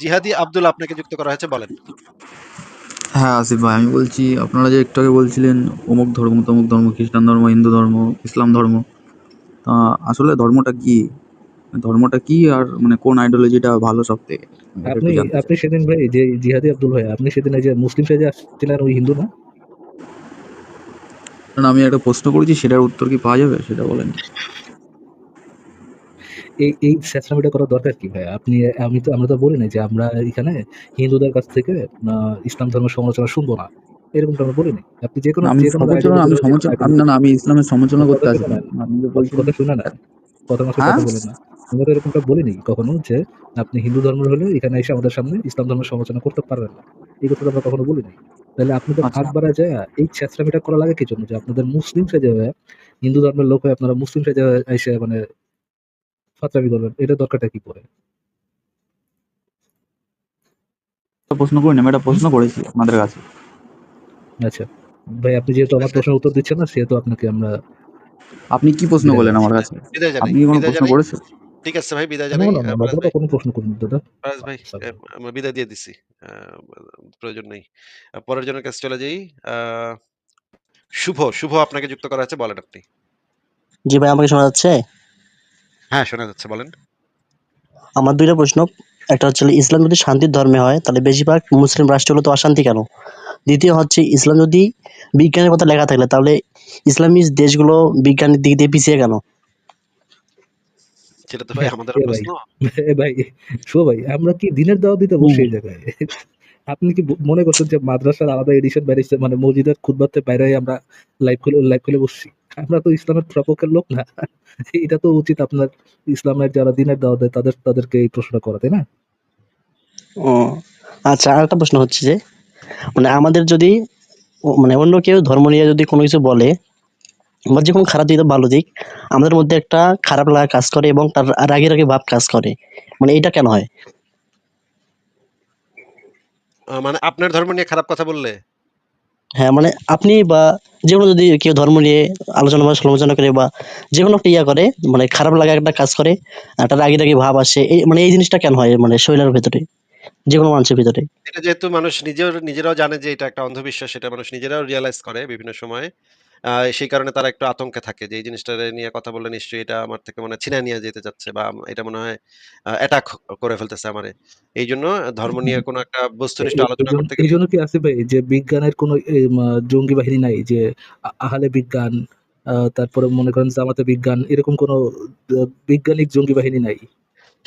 জিহাদি আব্দুল আপনাকে যুক্ত করা হয়েছে বলেন। হ্যাঁ, আসিফ ভাই আমি বলছি আপনারা যে একটু আগে বলছিলেন অমুক ধর্ম, তমুক ধর্ম, খ্রিস্টান ধর্ম, হিন্দু ধর্ম, ইসলাম ধর্ম। তা আসলে ধর্মটা কি? ধর্মটা কি আর মানে কোন আইডিওলজিটা ভালো সব থেকে আপনি। আপনি সেদিন ভাই যে জিহাদি আব্দুল ভাই আপনি সেদিন এই যে মুসলিম সেজে আসছিলেন ওই হিন্দু না? না আমি একটা প্রশ্ন করেছি সেটার উত্তর কি পাওয়া যাবে? সেটা বলেন। এই এই ছ্যাঁচড়ামিটা করার দরকার কি ভাই? আপনি আমি তো আমরা তো বলি নাই যে আমরা এখানে হিন্দুদের কাছ থেকে ইসলাম ধর্মের সমালোচনা শুনব না। এরকমটা আমরা বলি নাই। আপনি যেকোনো আমি সমালোচনা আমি সমালোচনা না, না আমি ইসলামের সমালোচনা করতে কথা আসিনি। শুনে নেন। আপনি কথা শুনে নেন। কথা মাঝে? কথা বলেন না। আমরা তো এরকমটা বলি নাই কখনো যে আপনি হিন্দু ধর্মের হলে এখানে এসে আমাদের সামনে ইসলাম ধর্মের সমালোচনা করতে পারবেন না। এই কথাটা আমরা কখনো বলি নাই। তাহলে আপনাদের আচ্ছা। হাত বাড়ায় যায় এই ছ্যাঁচড়ামিটা করা লাগে কি জন্য? যে আপনাদের মুসলিম সেজে হিন্দু ধর্মের লোক হয়ে আপনারা মুসলিম সেজে এসে মানে ফাত্রামি করবেন। এটার দরকারটা কি পড়ে? প্রশ্ন করিনি আমি একটা প্রশ্ন করেছি আপনাদের কাছে। আচ্ছা। ভাই আপনি যেহেতু আমার প্রশ্নের উত্তর দিচ্ছেন না সেহেতু আপনাকে আমরা আপনি কি প্রশ্ন করলেন আমার কাছে? আপনি কোনো প্রশ্ন করেছেন? ঠিক আছে ভাই বিদায় জানাই। আমরা কোনো প্রশ্ন করিনি দাদা। ফারাজ ভাই আচ্ছা। আমরা বিদায় দিয়ে দিছি। প্রয়োজন নেই। পরের জনের কাছে চলে যাই। শুভ, শুভ আপনাকে যুক্ত করা হয়েছে বলেন আপনি। জি ভাই আমাকে শোনা যাচ্ছে? হ্যাঁ, শোনা যাচ্ছে বলেন। আমার ২ টা প্রশ্ন। একটা হচ্ছে ইসলাম যদি শান্তির ধর্মে হয় তাহলে বেশিরভাগ মুসলিম রাষ্ট্রগুলোতে অশান্তি কেন? দ্বিতীয় হচ্ছে ইসলাম যদি বিজ্ঞানের কথা লেখা থাকলে তাহলে ইসলামী দেশগুলো বিজ্ঞানের দিক দিয়ে পিছিয়ে কেন? সেটা তো ভাই আমাদেরও প্রশ্ন। ভাই, আমরা কি দিনের দাওয়াত দিতে বসছি এই জায়গায়? আপনি কি মনে করছেন যে মাদ্রাসার আলাদা এডিশন বেরিয়েছে মানে মসজিদের খুতবাতে বাইরে আমরা লাইভ খুলে লাইভ খুলে বসছি? আমরা তো ইসলামের সপক্ষের লোক না। এটা তো উচিত আপনার ইসলামের যারা দিনের দাওয়াত দেয় তাদের তাদেরকে এই প্রশ্নটা করা, তাই না? ও আচ্ছা আরেকটা প্রশ্ন হচ্ছে যে মানে আমাদের যদি মানে অন্য কেউ ধর্ম নিয়ে যদি কোনো কিছু বলে বা যে কোনো খারাপ দিক বা ভালো দিক আমাদের মধ্যে একটা খারাপ লাগা কাজ করে এবং তার রাগী, রাগী ভাব কাজ করে। মানে এটা কেন হয়? মানে আপনার ধর্ম নিয়ে খারাপ কথা বললে? হ্যাঁ, মানে আপনি বা যে কোনো যদি কেউ ধর্ম নিয়ে আলোচনা বা সমালোচনা করে বা যেকোনো একটা ইয়া করে মানে খারাপ লাগা একটা কাজ করে, একটা রাগি রাগি ভাব আসে। এই মানে এই জিনিসটা কেন হয় মানে শরীরের ভেতরে? যে কোনো মানুষের ভিতরে? এটা যেহেতু মানুষ নিজেও নিজেরাও জানে যে এটা একটা অন্ধবিশ্বাস সেটা মানুষ নিজেরাও রিয়ালাইজ করে বিভিন্ন সময়ে। সেই কারণে তারা একটু আতঙ্কে থাকে যে এই জিনিসটা নিয়ে কথা বললে নিশ্চয়ই এটা আমার থেকে মনে ছিনায় নিয়ে যেতে চাচ্ছে বা এটা মনে হয় অ্যাটাক করে ফেলতেছে আমারে। এইজন্য ধর্ম নিয়ে কোনো একটা বস্তুনিষ্ঠ আলোচনা করতে গেলে এইজন্য কি আসিফ ভাই যে বিজ্ঞানের কোনো জঙ্গি বাহিনী নাই যে আহলে বিজ্ঞান তারপরে মনে করেন জামাতে বিজ্ঞান এরকম কোনো বৈজ্ঞানিক জঙ্গি বাহিনী নাই?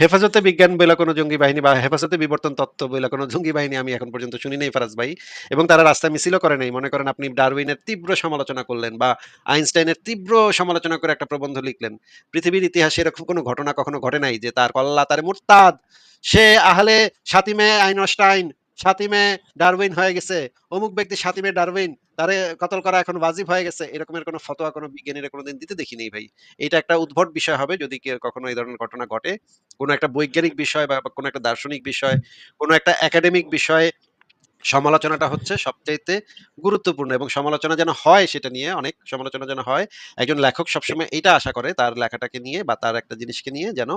হেফাজতে বিজ্ঞান বইলা কোনো জঙ্গি বাহিনী বা হেফাজতে বিবর্তন তত্ত্ব বইলা কোনো জঙ্গি বাহিনী আমি এখন পর্যন্ত শুনি নাই ফারাজ ভাই। এবং তারা রাস্তা মিছিলও করে নাই। মনে করেন আপনি ডারউইনের তীব্র সমালোচনা করলেন বা আইনস্টাইনের তীব্র সমালোচনা করে একটা প্রবন্ধ লিখলেন। পৃথিবীর ইতিহাসে এরকম কোনো ঘটনা কখনো ঘটে নাই যে তার কল্লা তার মুরতাদ। সে আহলে সাতিমে আইনস্টাইন, শাতিমে ডারউইন হয়ে গেছে। অমুক ব্যক্তি শাতিমে ডারউইন, তারে কতল করা এখন বাজিব হয়ে গেছে। এরকমের কোনো ফতোয়া কোনো বিজ্ঞানীরা কোনোদিন দিতে দেখি নাই ভাই। এটা একটা উদ্ভট বিষয় হবে যদি কখনো এই ধরনের ঘটনা ঘটে। কোনো একটা বৈজ্ঞানিক বিষয় বা কোনো একটা দার্শনিক বিষয়, কোনো একটা একাডেমিক বিষয়ে সমালোচনাটা হচ্ছে সবচাইতে গুরুত্বপূর্ণ এবং সমালোচনা যেন হয় সেটা নিয়ে অনেক সমালোচনা যেন হয়। একজন লেখক সবসময় এইটা আশা করে তার লেখাটাকে নিয়ে বা তার একটা জিনিসকে নিয়ে যেন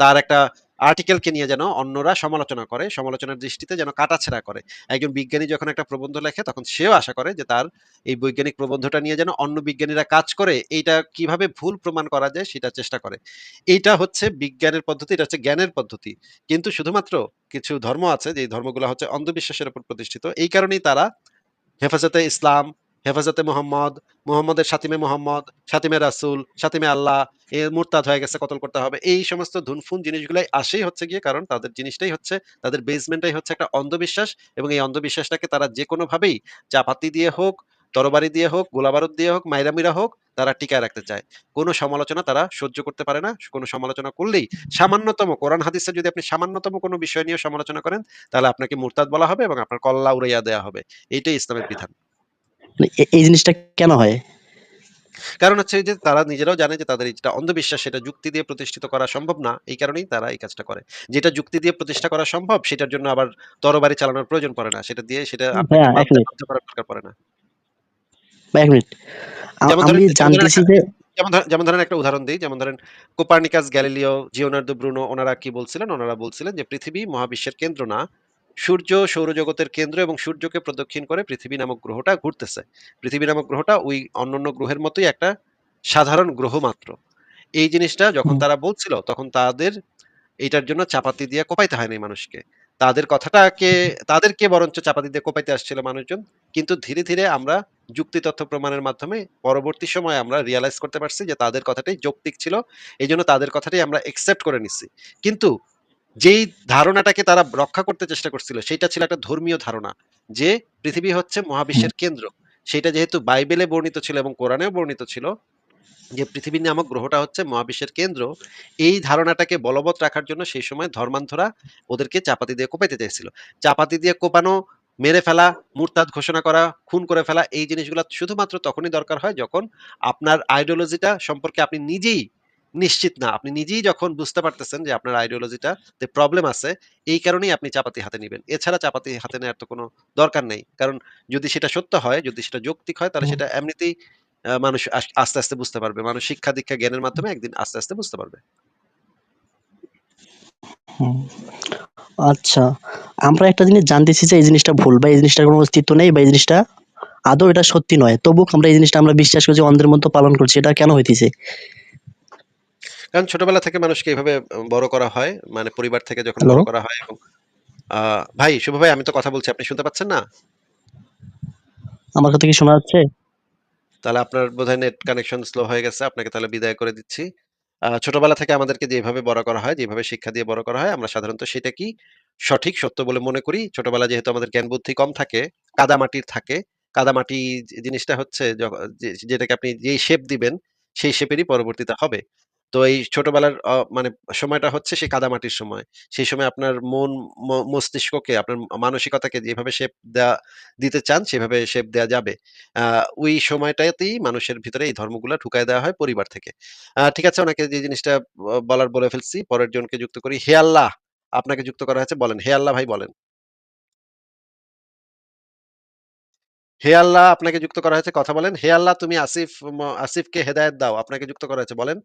তার একটা আর্টিকেলকে নিয়ে যেন অন্যরা সমালোচনা করে। সমালোচনার দৃষ্টিতে যেন কাটাছেঁড়া করে। একজন বিজ্ঞানী যখন একটা প্রবন্ধ লেখে তখন সেও আশা করে যে তার এই বৈজ্ঞানিক প্রবন্ধটা নিয়ে যেন অন্য বিজ্ঞানীরা কাজ করে এইটা কীভাবে ভুল প্রমাণ করা যায় সেটা চেষ্টা করে। এইটা হচ্ছে বিজ্ঞানের পদ্ধতি, এটা হচ্ছে জ্ঞানের পদ্ধতি। কিন্তু শুধুমাত্র কিছু ধর্ম আছে যেই ধর্মগুলো হচ্ছে অন্ধবিশ্বাসের উপর প্রতিষ্ঠিত। এই কারণেই তারা হেফাজতে ইসলাম, হেফাজতে মোহাম্মদ মোহাম্মদের সাতিমে মোহাম্মদ শাতিমে রাসুল শাতিমে আল্লাহ, এ মুরতাদ হয়ে গেছে কতল করতে হবে। এই সমস্ত ধুনফুন জিনিসগুলাই আসেই হচ্ছে গিয়ে কারণ তাদের জিনিসটাই হচ্ছে তাদের বেসমেন্টটাই হচ্ছে একটা অন্ধবিশ্বাস এবং এই অন্ধবিশ্বাসটাকে তারা যেকোনোভাবেই চাপাতি দিয়ে হোক, তরবারি দিয়ে হোক, গোলাবারুদ দিয়ে হোক, মাইরা-মিরা হোক তারা টিকায় রাখতে চায়। কোনো সমালোচনা তারা সহ্য করতে পারে না। কোনো সমালোচনা করলেই সামান্যতম কোরআন হাদিসে যদি আপনি সামান্যতম কোনো বিষয় নিয়ে সমালোচনা করেন তাহলে আপনাকে মুরতাদ বলা হবে এবং আপনার কল্লা উড়াইয়া দেওয়া হবে। এইটাই ইসলামের বিধান। মানে এই জিনিসটা কেন হয়? কারণ হচ্ছে যে তারা নিজেরাও জানে যে তাদের যেটা অন্ধবিশ্বাস সেটা যুক্তি দিয়ে প্রতিষ্ঠিত করা সম্ভব না। এই কারণেই তারা এই কাজটা করে। যেটা যুক্তি দিয়ে প্রতিষ্ঠা করা সম্ভব সেটার জন্য আবার তরবারি চালানোর প্রয়োজন পড়ে না। সেটা দিয়ে সেটা আপনাকে ভাইয়া ১ বাধ্য মিনিট। বাধ্য করার দরকার পড়ে না। ১ মিনিট। যেমন ধরেন আমি জানতেছি যে যেমন ধরেন যেমন ধরেন একটা উদাহরণ দেই। যেমন ধরেন কোপার্নিকাস, গ্যালিলিও, জিওনার্দো ব্রুনো ওনারা কি বলছিলেন? ওনারা বলছিলেন যে পৃথিবী মহাবিশ্বের কেন্দ্র না। সূর্য সৌরজগতের কেন্দ্র এবং সূর্যকে প্রদক্ষিণ করে পৃথিবী নামক গ্রহটা ঘুরতেছে। পৃথিবী নামক গ্রহটা ওই অন্যান্য গ্রহের মতোই একটা সাধারণ গ্রহ মাত্র। এই জিনিসটা যখন তারা বলছিল তখন তাদের এইটার জন্য চাপাতি দিয়ে কোপাইতে হয় নাই মানুষকে। তাদের কথাটাকে তাদেরকে বরঞ্চ চাপাতি দিয়ে কোপাইতে আসছিল মানুষজন। কিন্তু ধীরে, ধীরে আমরা যুক্তি তথ্য প্রমাণের মাধ্যমে পরবর্তী সময়ে আমরা রিয়ালাইজ করতে পারছি যে তাদের কথাটাই যৌক্তিক ছিল। এজন্য তাদের কথাটাই আমরা অ্যাকসেপ্ট করে নিছি। কিন্তু যেই ধারণাটাকে তারা রক্ষা করতে চেষ্টা করছিল সেটা ছিল একটা ধর্মীয় ধারণা। যে পৃথিবী হচ্ছে মহাবিশ্বের কেন্দ্র। সেটা যেহেতু বাইবেলে বর্ণিত ছিল এবং কোরআনেও বর্ণিত ছিল যে পৃথিবী নামক গ্রহটা হচ্ছে মহাবিশ্বের কেন্দ্র। এই ধারণাটাকে বলবৎ রাখার জন্য সেই সময় ধর্মান্ধরা ওদেরকে চাপাতি দিয়ে কোপাইতে চাইছিল। চাপাতি দিয়ে কোপানো, মেরে ফেলা, মুরতাদ ঘোষণা করা, খুন করে ফেলা এই জিনিসগুলা শুধুমাত্র তখনই দরকার হয় যখন আপনার আইডিওলজিটা সম্পর্কে আপনি নিজেই নিশ্চিত না। আপনি নিজেই যখন বুঝতে পারতেছেন যে আপনার আইডিওলজিটাতে প্রবলেম আছে, এই কারণেই আপনি চাপাতি হাতে নিবেন। এছাড়া চাপাতি হাতে নেওয়ার তো কোনো দরকার নেই। কারণ যদি সেটা সত্য হয়, যদি সেটা যৌক্তিক হয় তাহলে সেটা এমনিতেই মানুষ আস্তে, আস্তে বুঝতে পারবে। মানুষ শিক্ষা-দীক্ষা জ্ঞানের মাধ্যমে একদিন আস্তে, আস্তে বুঝতে পারবে। আচ্ছা। আমরা একটা জিনিস জানতেছি যে এই জিনিসটা ভুল বা এই জিনিসটার কোনো অস্তিত্ব নেই বা এই জিনিসটা আদৌ এটা সত্যি নয়। তবুও আমরা এই জিনিসটা আমরা বিশ্বাস করছি অন্ধের মতো পালন করছি। এটা কেন হইতেছে? কারণ ছোটবেলা থেকে মানুষকে এভাবে অ বড় করা হয়। মানে পরিবার থেকে যখন বড় করা হয় এবং ভাই, শুভ ভাই আমি তো কথা বলছি। আপনি শুনতে পাচ্ছেন না? আমার কথা কি শোনা যাচ্ছে? তাহলে আপনার বোধহয় নেট কানেকশন স্লো হয়ে গেছে। আপনাকে তাহলে বিদায় করে দিচ্ছি। ছোটবেলা থেকে আমাদেরকে যেভাবে বড় করা হয়, যেভাবে শিক্ষা দিয়ে বড় করা হয়, আমরা সাধারণত সেটাকেই সঠিক, সত্য বলে মনে করি। ছোটবেলায় যেহেতু আমাদের জ্ঞান বুদ্ধি কম থাকে, কাদামাটির থাকে। কাদামাটি জিনিসটা হচ্ছে যেটাকে আপনি যেই শেপ দিবেন, সেই শেপেরই পরবর্তীতে হবে। তো এই ছোটবেলার মানে সময়টা হচ্ছে সেই কাদামাটির সময়। সেই সময় আপনার মন মস্তিষ্ককে, আপনার মানসিকতাকে যেভাবে শেপ দেয়া, দিতে চান, সেভাবে শেপ দেয়া যাবে। ওই সময়টাতেই মানুষের ভিতরে এই ধর্মগুলা ঢুকায় দেওয়া হয় পরিবার থেকে। ঠিক আছে, ওনাকে যে জিনিসটা বলার বলে ফেলছি। পরের জনকে যুক্ত করি। হে আল্লাহ! আপনাকে যুক্ত করা হয়েছে, বলেন। হে আল্লাহ ভাই, বলেন। হে আল্লাহ, আপনাকে যুক্ত করা হয়েছে, কথা বলেন। হে আল্লাহ, তুমি আসিফ আসিফকে হেদায়েত দাও। আপনাকে যুক্ত করা হয়েছে, বলেন।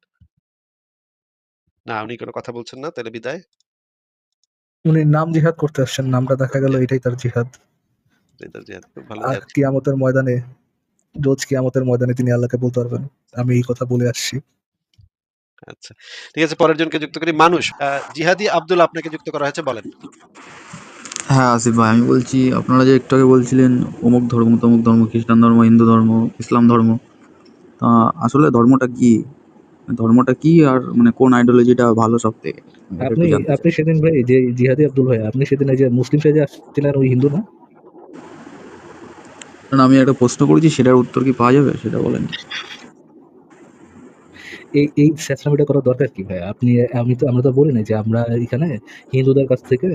না উনি কোনো কথা বলছেন না। তাহলে বিদায়। উনি নাম জিহাদ করতে আসছেন। নামটা দেখা গেল এটাই তার জিহাদ। হৃদয় জিহাদ খুব ভালো আর কিয়ামতের ময়দানে রোজ কিয়ামতের ময়দানে তিনি আল্লাহকে বলতে পারবেন। আমি এই কথা বলে আসছি। আচ্ছা। ঠিক আছে পরের জনকে যুক্ত করি। মানুষ। জিহাদি আব্দুল আপনাকে যুক্ত করা হয়েছে বলেন। হ্যাঁ, আসিফ ভাই আমি বলছি আপনারা যে একটু আগে বলছিলেন অমুক ধর্ম, তমুক ধর্ম, খ্রিস্টান ধর্ম, হিন্দু ধর্ম, ইসলাম ধর্ম। তা আসলে ধর্মটা কি? ধর্মটা কি আর মানে কোন আইডিওলজিটা ভালো সব থেকে আপনি। আপনি সেদিন ভাই যে জিহাদি আব্দুল ভাই আপনি সেদিন যে মুসলিম সেজে আসছিলেন ওই হিন্দু না? কারণ আমি একটা প্রশ্ন করেছি সেটার উত্তর কি পাওয়া যাবে? সেটা বলেন। এই এই ছ্যাঁচড়ামিটা করার দরকার কি ভাই? আপনি আমি তো আমরা তো বলি নাই যে আমরা এখানে হিন্দুদের কাছ থেকে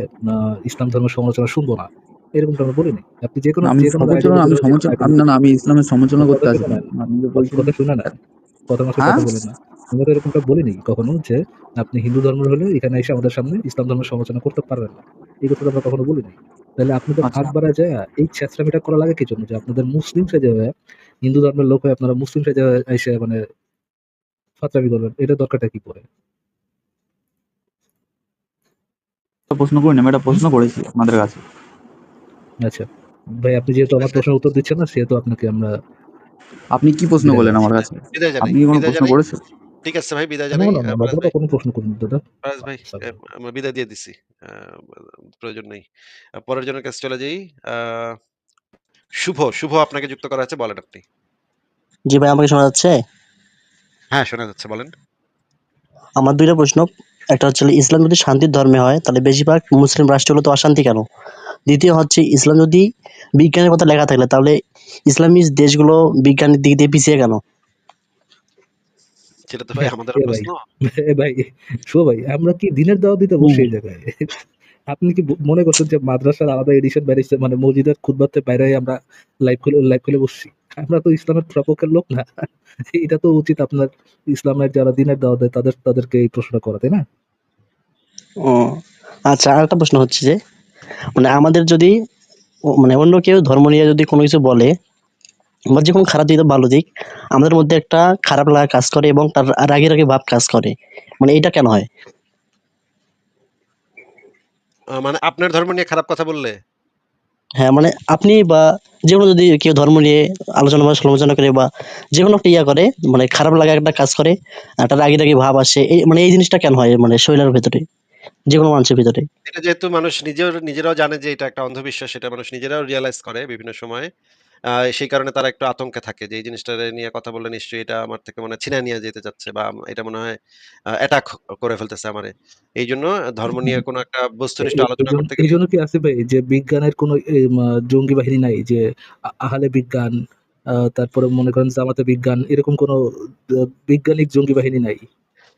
ইসলাম ধর্মের সমালোচনা শুনব না। এরকমটা আমরা বলি নাই। আপনি যেকোনো না আমি সমালোচনা আমি সমালোচনা আমি না, না আমি ইসলামের সমালোচনা করতে। শুনে নেন। আপনি যে কথা শুনে নেন। কথা? কথা বলেন না। আমরা তো এরকমটা বলিনি কখনো যে আপনি হিন্দু ধর্মের হলে এখানে এসে আমাদের সামনে ইসলাম ধর্মের সমালোচনা করতে পারবেন না। এই কথা তো আমরা কখনো বলি নাই। তাহলে আপনাদের আচ্ছা। আগ বাড়ায় যায়া এই ছ্যাঁচড়ামিটা করা লাগে কি জন্য? যে আপনাদের মুসলিম সেজে হয়ে হিন্দু ধর্মের লোক হয়ে আপনারা মুসলিম সেজে আইসা মানে ফাত্রামি করবেন। এটার দরকারটা কি পড়ে? প্রশ্ন করিনি। আমি একটা প্রশ্ন করেছি আপনাদের কাছে। আচ্ছা। ভাই আপনি যেহেতু আমার প্রশ্নের উত্তর দিচ্ছেন না সেহেতু আপনাকে আমরা আপনি কি প্রশ্ন করলেন আমার কাছে? আপনি কোনো প্রশ্ন করেছেন? ঠিক আছে ভাই বিদায় জানাই। কোনো প্রশ্ন করিনি দাদা। ফারাজ ভাই আমরা বিদায় দিয়ে দিছি। প্রয়োজন নেই। পরের জনের কাছে চলে যাই। শুভ, শুভ আপনাকে যুক্ত করা হয়েছে বলেন আপনি। জি ভাই আমাকে শোনা যাচ্ছে? হ্যাঁ, শোনা যাচ্ছে বলেন। আমার দুইটা প্রশ্ন। একটা হচ্ছে ইসলাম যদি শান্তির ধর্মে হয় তাহলে বেশিরভাগ মুসলিম রাষ্ট্রগুলো তো অশান্তি কেন? দ্বিতীয় হচ্ছে ইসলাম যদি বিজ্ঞানের কথা লেখা থাকলে তাহলে ইসলামিক দেশগুলো বিজ্ঞানের দিক দিয়ে পিছিয়ে কেন? সেটা তো ভাই এ ভাই, প্রশ্ন। ভাই, আমরা কি দিনের দাওয়াত দিতে বসছি এই জায়গায়? আপনি কি মনে করছেন যে মাদ্রাসার আলাদা এডিশন বেরিয়েছে মানে মসজিদের খুতবাতে বাইরে আমরা লাইভ খুলে লাইভ খুলে বসছি? আমরা তো ইসলামের সপক্ষের লোক না। এটা তো উচিত আপনার ইসলামের যারা দিনের দাওয়াত দেয় তাদের তাদেরকে এই প্রশ্নটা করা, তাই না? ও আচ্ছা আরেকটা প্রশ্ন হচ্ছে যে মানে আমাদের যদি মানে অন্য কেউ ধর্ম নিয়ে যদি কোনো কিছু বলে বা যেকোনো খারাপ দিক ভালো দিক আমাদের মধ্যে একটা খারাপ লাগা কাজ করে এবং তার রাগে রাগে ভাব কাজ করে মানে এটা কেন হয় মানে আপনার ধর্ম নিয়ে খারাপ কথা বললে? হ্যাঁ মানে আপনি বা যেকোনো যদি কেউ ধর্ম নিয়ে আলোচনা বা সমালোচনা করে বা যেকোনো একটা ইয়া করে মানে খারাপ লাগা একটা কাজ করে একটা রাগি রাগি ভাব আসে এই মানে এই জিনিসটা কেন হয় মানে শরীরের ভেতরে যেকোনো মানুষের ভিতরে এটা যেহেতু মানুষ নিজেও নিজেরাও জানে যে এটা একটা অন্ধবিশ্বাস সেটা মানুষ নিজেরাও রিয়ালাইজ করে বিভিন্ন সময়ে। সেই কারণে তারা একটু আতঙ্কে থাকে যে এই জিনিসটা নিয়ে কথা বললে নিশ্চয়ই এটা আমার থেকে মনে ছিনায় নিয়ে যেতে চাচ্ছে বা এটা মনে হয় অ্যাটাক করে ফেলতেছে আমারে। এইজন্য ধর্ম নিয়ে কোনো একটা বস্তুনিষ্ঠ আলোচনা করতে গেলে এইজন্য কি আসিফ ভাই যে বিজ্ঞানের কোনো জঙ্গি বাহিনী নাই যে আহলে বিজ্ঞান আহ, তারপরে মনে করেন জামাতে বিজ্ঞান এরকম কোনো বৈজ্ঞানিক জঙ্গি বাহিনী নাই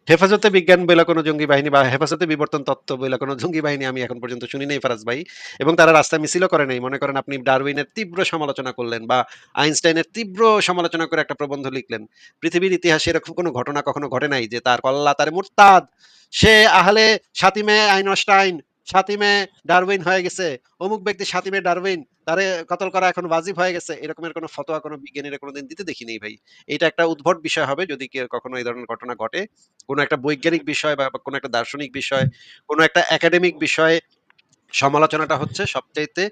হেফাজতে বিজ্ঞান বইলা কোনো জঙ্গি বাহিনী বা হেফাজতে বিবর্তন তত্ত্ব বইলা কোনো জঙ্গি বাহিনী আমি এখন পর্যন্ত শুনি নাই ফারাজ ভাই। এবং তারা রাস্তা মিছিলও করে নাই। মনে করেন আপনি ডারউইনের তীব্র সমালোচনা করলেন বা আইনস্টাইনের তীব্র সমালোচনা করে একটা প্রবন্ধ লিখলেন। পৃথিবীর ইতিহাসে এরকম কোনো ঘটনা কখনো ঘটে নাই যে তার কল্লা তার মুরতাদ। সে আহলে সাতিমে আইনস্টাইন, সাতিমে ডারউইন হয়ে গেছে। অমুক ব্যক্তি সাতিমে ডারউইন, তারে কতল করা এখন ওয়াজিব হয়ে গেছে। এরকমের কোনো ফতোয়া কোনো বিজ্ঞানীরা কোনোদিন দিতে দেখি নাই ভাই। এটা একটা উদ্ভট বিষয় হবে যদি কখনো এই ধরনের ঘটনা ঘটে। কোনো একটা বৈজ্ঞানিক বিষয় বা কোনো একটা দার্শনিক বিষয়, কোনো একটা একাডেমিক বিষয়ে সমালোচনাটা হচ্ছে সবচাইতে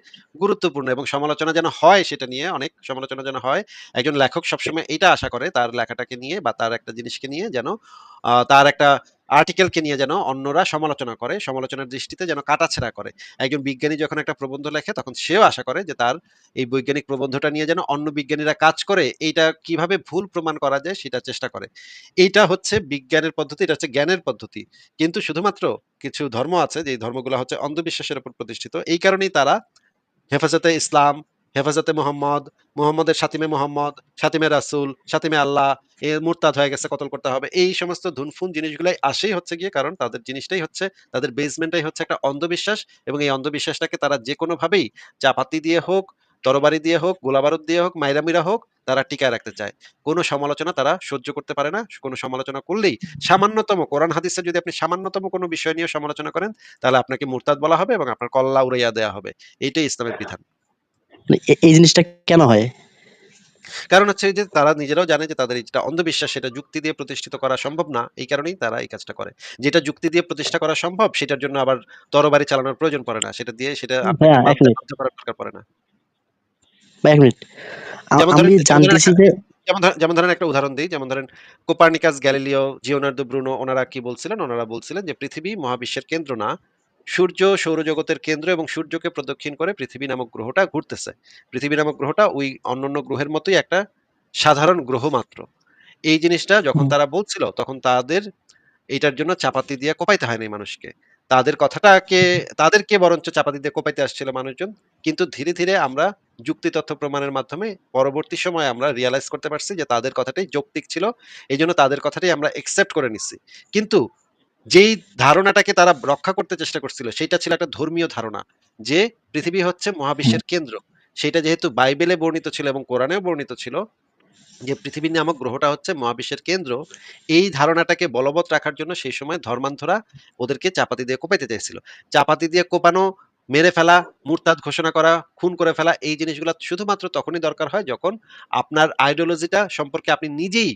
গুরুত্বপূর্ণ এবং সমালোচনা যেন হয় সেটা নিয়ে অনেক সমালোচনা যেন হয়। একজন লেখক সবসময় এটা আশা করে তার লেখাটাকে নিয়ে বা তার একটা জিনিসকে নিয়ে যেন তার একটা আর্টিকেলকে নিয়ে যেন অন্যরা সমালোচনা করে। সমালোচনার দৃষ্টিতে যেন কাটাছেঁড়া করে। একজন বিজ্ঞানী যখন একটা প্রবন্ধ লেখে তখন সেও আশা করে যে তার এই বৈজ্ঞানিক প্রবন্ধটা নিয়ে যেন অন্য বিজ্ঞানীরা কাজ করে এইটা কীভাবে ভুল প্রমাণ করা যায় সেটা চেষ্টা করে। এইটা হচ্ছে বিজ্ঞানের পদ্ধতি, এটা হচ্ছে জ্ঞানের পদ্ধতি। কিন্তু শুধুমাত্র কিছু ধর্ম আছে যে ধর্মগুলো হচ্ছে অন্ধবিশ্বাসের উপর প্রতিষ্ঠিত। এই কারণেই তারা হেফাজতে ইসলাম, হেফাজতে মোহাম্মদ, মোহাম্মদের সাতিমে মোহাম্মদ, সাতিমে রাসুল সাতিমে আল্লাহ, এ মুরতাদ হয়ে গেছে কতল করতে হবে। এই সমস্ত ধুনফুন জিনিসগুলাই আসেই হচ্ছে গিয়ে কারণ তাদের জিনিসটাই হচ্ছে তাদের বেসমেন্টটাই হচ্ছে একটা অন্ধবিশ্বাস এবং এই অন্ধবিশ্বাসটাকে তারা যেকোনোভাবেই চাপাতি দিয়ে হোক, তরবারি দিয়ে হোক, গোলাবারুদ দিয়ে হোক, মাইরা-মিরা হোক তারা টিকায় রাখতে চায়। কোনো সমালোচনা তারা সহ্য করতে পারে না। কোনো সমালোচনা করলেই সামান্যতম কোরআন হাদিসের যদি আপনি সামান্যতম কোনো বিষয় নিয়ে সমালোচনা করেন তাহলে আপনাকে মুরতাদ বলা হবে এবং আপনার কল্লা উড়াইয়া দেওয়া হবে। এইটাই ইসলামের বিধান। মানে এই জিনিসটা কেন হয় কারণ হচ্ছে যে তারা নিজেরাও জানে যে তাদের যেটা অন্ধবিশ্বাস সেটা যুক্তি দিয়ে প্রতিষ্ঠিত করা সম্ভব না। এই কারণেই তারা এই কাজটা করে। যেটা যুক্তি দিয়ে প্রতিষ্ঠা করা সম্ভব সেটার জন্য আবার তরবারি চালানোর প্রয়োজন পড়ে না। সেটা দিয়ে সেটা হ্যাঁ করার দরকার পড়ে না। এক মিনিট যেমন আমি ধরেন জানতেছি যে যেমন ধরেন যেমন ধরেন একটা উদাহরণ দেই। যেমন ধরেন কোপার্নিকাস, গ্যালিলিও, জিওনার্দো ব্রুনো ওনারা কি বলছিলেন? ওনারা বলছিলেন যে পৃথিবী মহাবিশ্বের কেন্দ্র না। সূর্য সৌরজগতের কেন্দ্র এবং সূর্যকে প্রদক্ষিণ করে পৃথিবী নামক গ্রহটা ঘুরতেছে। পৃথিবী নামক গ্রহটা ওই অন্যান্য গ্রহের মতোই একটা সাধারণ গ্রহ মাত্র। এই জিনিসটা যখন তারা বলছিল তখন তাদের এইটার জন্য চাপাতি দিয়ে কোপাইতে হয় নাই মানুষকে। তাদের কথাটাকে তাদেরকে বরঞ্চ চাপাতি দিয়ে কোপাইতে আসছিল মানুষজন। কিন্তু ধীরে, ধীরে আমরা যুক্তি তথ্য প্রমাণের মাধ্যমে পরবর্তী সময়ে আমরা রিয়ালাইজ করতে পারছি যে তাদের কথাটাই যৌক্তিক ছিল। এজন্য তাদের কথাটাই আমরা একসেপ্ট করে নিচ্ছি। কিন্তু যেই ধারণাটাকে তারা রক্ষা করতে চেষ্টা করছিল সেটা ছিল একটা ধর্মীয় ধারণা। যে পৃথিবী হচ্ছে মহাবিশ্বের কেন্দ্র। সেটা যেহেতু বাইবেলে বর্ণিত ছিল এবং কোরআনেও বর্ণিত ছিল যে পৃথিবী নামক গ্রহটা হচ্ছে মহাবিশ্বের কেন্দ্র। এই ধারণাটাকে বলবৎ রাখার জন্য সেই সময় ধর্মান্ধরা ওদেরকে চাপাতি দিয়ে কোপাইতে চাইছিল। চাপাতি দিয়ে কোপানো, মেরে ফেলা, মুরতাদ ঘোষণা করা, খুন করে ফেলা এই জিনিসগুলা শুধুমাত্র তখনই দরকার হয় যখন আপনার আইডিওলজিটা সম্পর্কে আপনি নিজেই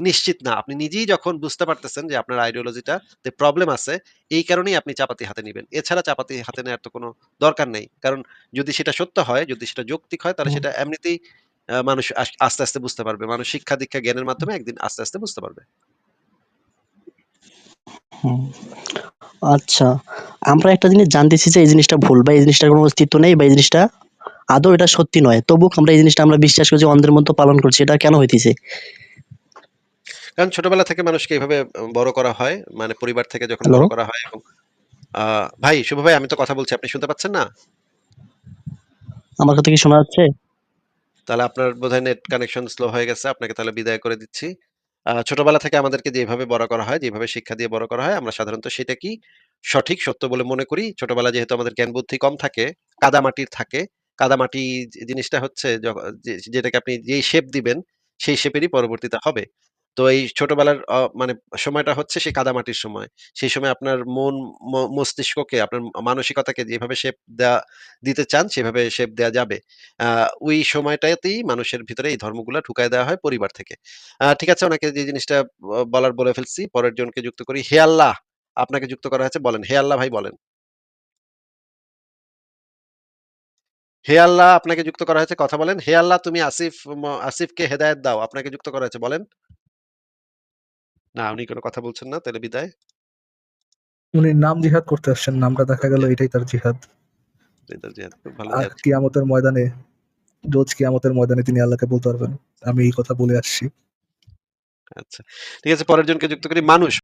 নিশ্চিত না। আপনি নিজেই যখন বুঝতে পারতেছেন যে আপনার আইডিওলজিটাতে প্রবলেম আছে, এই কারণেই আপনি চাপাতি হাতে নিবেন। এছাড়া চাপাতি হাতে নেওয়ার তো কোনো দরকার নেই। কারণ যদি সেটা সত্য হয়, যদি সেটা যৌক্তিক হয় তাহলে সেটা এমনিতেই মানুষ আস্তে, আস্তে বুঝতে পারবে। মানুষ শিক্ষা-দীক্ষা জ্ঞানের মাধ্যমে একদিন আস্তে, আস্তে বুঝতে পারবে। আচ্ছা আমরা একটা জিনিস জানতেছি যে এই জিনিসটা ভুল বা এই জিনিসটার কোনো অস্তিত্ব নেই বা এই জিনিসটা আদৌ এটা সত্যি নয় তবুও আমরা এই জিনিসটা আমরা বিশ্বাস করছি অন্ধের মতো পালন করছি এটা কেন হইতেছে কারণ ছোটবেলা থেকে মানুষকে এভাবে অ বড় করা হয়। মানে পরিবার থেকে যখন বড় করা হয় এবং ভাই, শুভ ভাই আমি তো কথা বলছি। আপনি শুনতে পাচ্ছেন না? আমার কথা কি শোনা যাচ্ছে তাহলে আপনার বোধহয় নেট কানেকশন স্লো হয়ে গেছে। আপনাকে তাহলে বিদায় করে দিচ্ছি। ছোটবেলা থেকে আমাদেরকে যেভাবে বড় করা হয়, যেভাবে শিক্ষা দিয়ে বড় করা হয়, আমরা সাধারণত সেটাকেই সঠিক, সত্য বলে মনে করি। ছোটবেলায় যেহেতু আমাদের জ্ঞান বুদ্ধি কম থাকে, কাদামাটির থাকে। কাদামাটি জিনিসটা হচ্ছে যেটাকে আপনি যেই শেপ দিবেন, সেই শেপেরই পরবর্তীতে হবে। তো এই ছোটবেলার মানে সময়টা হচ্ছে সেই কাদামাটির সময়। সেই সময় আপনার মন মস্তিষ্ককে, আপনার মানসিকতাকে যেভাবে শেপ দেয়া, দিতে চান, সেভাবে শেপ দেয়া যাবে। আ, ওই সময়টাতেই মানুষের ভিতরে এই ধর্মগুলা ঢুকায় দেওয়া হয় পরিবার থেকে। ঠিক আছে, ওনাকে যে জিনিসটা বলার বলে ফেলছি। পরের জনকে যুক্ত করি। হে আল্লাহ! আপনাকে যুক্ত করা হয়েছে, বলেন। হে আল্লাহ ভাই, বলেন। হে আল্লাহ, আপনাকে যুক্ত করা হয়েছে, কথা বলেন। হে আল্লাহ, তুমি আসিফ আসিফকে হেদায়েত দাও। আপনাকে যুক্ত করা হয়েছে, বলেন। না উনি কোনো কথা বলছেন না। তাহলে বিদায়। উনি নাম জিহাদ করতে আসছেন। নামটা দেখা গেল এটাই তার জিহাদ। হৃদয় জিহাদ খুব ভালো আর জিহাদ। কিয়ামতের ময়দানে রোজ কিয়ামতের ময়দানে তিনি আল্লাহকে বলতে পারবেন। আমি এই কথা বলে আসছি। আচ্ছা। ঠিক আছে পরের জনকে যুক্ত করি। মানুষ